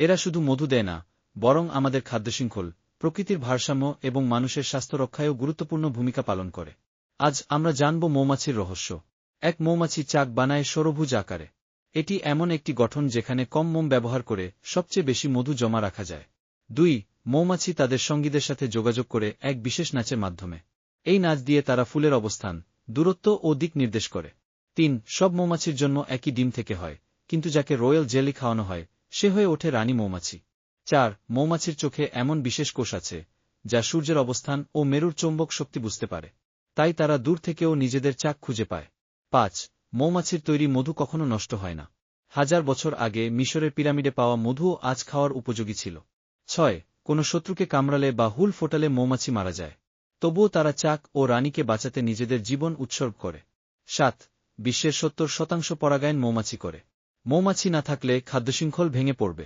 এরা শুধু মধু দেয় না, বরং আমাদের খাদ্যশৃঙ্খল, প্রকৃতির ভারসাম্য এবং মানুষের স্বাস্থ্য রক্ষায়ও গুরুত্বপূর্ণ ভূমিকা পালন করে। আজ আমরা জানব মৌমাছির রহস্য। এক মৌমাছি চাক বানায় সরভুজ আকারে। এটি এমন একটি গঠন যেখানে কম মোম ব্যবহার করে সবচেয়ে বেশি মধু জমা রাখা যায়। দুই, মৌমাছি তাদের সঙ্গীদের সাথে যোগাযোগ করে এক বিশেষ নাচের মাধ্যমে। এই নাচ দিয়ে তারা ফুলের অবস্থান, দূরত্ব ও দিক নির্দেশ করে। তিন, সব মৌমাছির জন্য একই ডিম থেকে হয়, কিন্তু যাকে রয়্যাল জেলি খাওয়ানো হয় সে হয়ে ওঠে রানী মৌমাছি। চার, মৌমাছির চোখে এমন বিশেষ কোষ আছে, যা সূর্যের অবস্থান ও মেরুর চৌম্বক শক্তি বুঝতে পারে। তাই তারা দূর থেকেও নিজেদের চাক খুঁজে পায়। পাঁচ, মৌমাছির তৈরি মধু কখনো নষ্ট হয় না। হাজার বছর আগে মিশরের পিরামিডে পাওয়া মধুও আজ খাওয়ার উপযোগী ছিল। ছয়, কোনো শত্রুকে কামড়ালে বা হুল ফোটালে মৌমাছি মারা যায়। তবুও তারা চাক ও রানীকে বাঁচাতে নিজেদের জীবন উৎসর্গ করে। সাত, বিশ্বের সত্তর শতাংশ পরাগায়ন মৌমাছি করে। মৌমাছি না থাকলে খাদ্যশৃঙ্খল ভেঙে পড়বে।